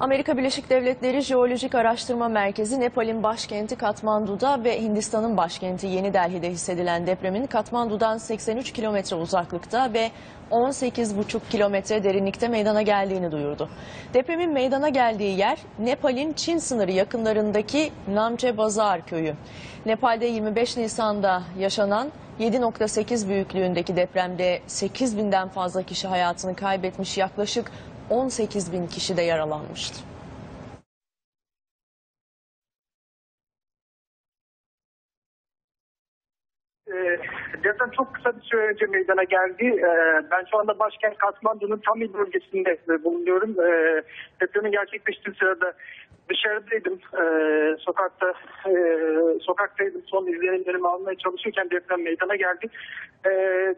Amerika Birleşik Devletleri Jeolojik Araştırma Merkezi Nepal'in başkenti Katmandu'da ve Hindistan'ın başkenti Yeni Delhi'de hissedilen depremin Katmandu'dan 83 kilometre uzaklıkta ve 18,5 kilometre derinlikte meydana geldiğini duyurdu. Depremin meydana geldiği yer Nepal'in Çin sınırı yakınlarındaki Namche Bazar köyü. Nepal'de 25 Nisan'da yaşanan 7.8 büyüklüğündeki depremde 8 binden fazla kişi hayatını kaybetmiş yaklaşık 18 bin kişi de yaralanmıştı. Deprem çok kısa bir süre önce meydana geldi. Ee, Ben şu anda başkent Katmandu'nun tam il bölgesinde e, bulunuyorum. Ee, Depremin gerçekleştiği sırada dışarıdaydım. Sokakta e, sokaktaydım. Son izlenimlerimi almaya çalışırken deprem meydana geldi.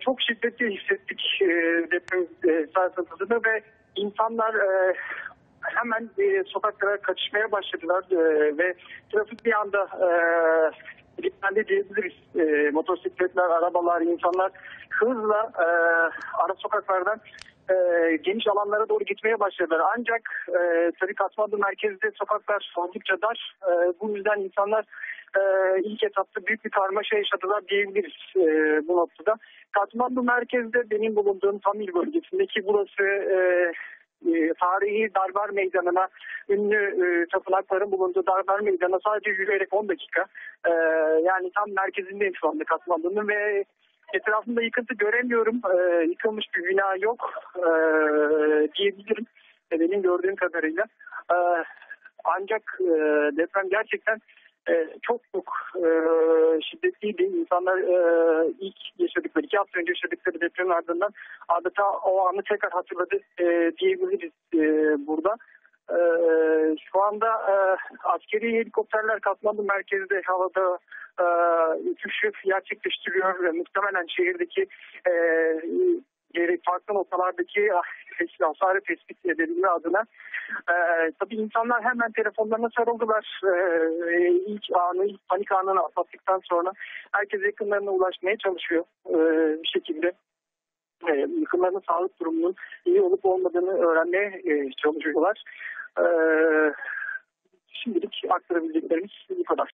Çok şiddetli hissettik e, deprem e, sarsıntısını ve insanlar e, hemen e, sokaklara kaçışmaya başladılar e, ve trafik bir anda e, kilitlendi diyebiliriz. E, motosikletler, arabalar, insanlar hızla e, ara sokaklardan e, geniş alanlara doğru gitmeye başladılar. Ancak e, tabii Katmandu merkezde sokaklar oldukça dar. E, bu yüzden insanlar e, ilk etapta büyük bir karmaşa yaşadılar diyebiliriz e, bu noktada. Katmandu merkezde benim bulunduğum Tamil bölgesindeki burası e, e, tarihi Darbar Meydanı'na ünlü e, tapınakların bulunduğu Darbar Meydanı'na sadece yürüyerek 10 dakika. E, yani tam merkezindeyim şu anda Katmandu'nun ve etrafında yıkıntı göremiyorum. E, yıkılmış bir bina yok e, diyebilirim e, benim gördüğüm kadarıyla. E, ancak e, deprem gerçekten e, çok çok e, şiddetliydi. İnsanlar e, ilk yaşadıkları, iki hafta önce yaşadıkları depremin ardından adeta o anı tekrar hatırladı e, diyebiliriz e, burada. E, şu anda e, askeri helikopterler Katmandu merkezde havada e, uçuşu gerçekleştiriyor. ve Muhtemelen şehirdeki e, yeri farklı noktalardaki ah, hasarı tespit edebilme adına. Ee, tabii insanlar hemen telefonlarına sarıldılar. Ee, ilk anı, ilk panik anını atlattıktan sonra herkes yakınlarına ulaşmaya çalışıyor ee, bir şekilde. Ee, yakınlarının sağlık durumunun iyi olup olmadığını öğrenmeye e, çalışıyorlar. Ee, şimdilik aktarabileceklerimiz bu kadar.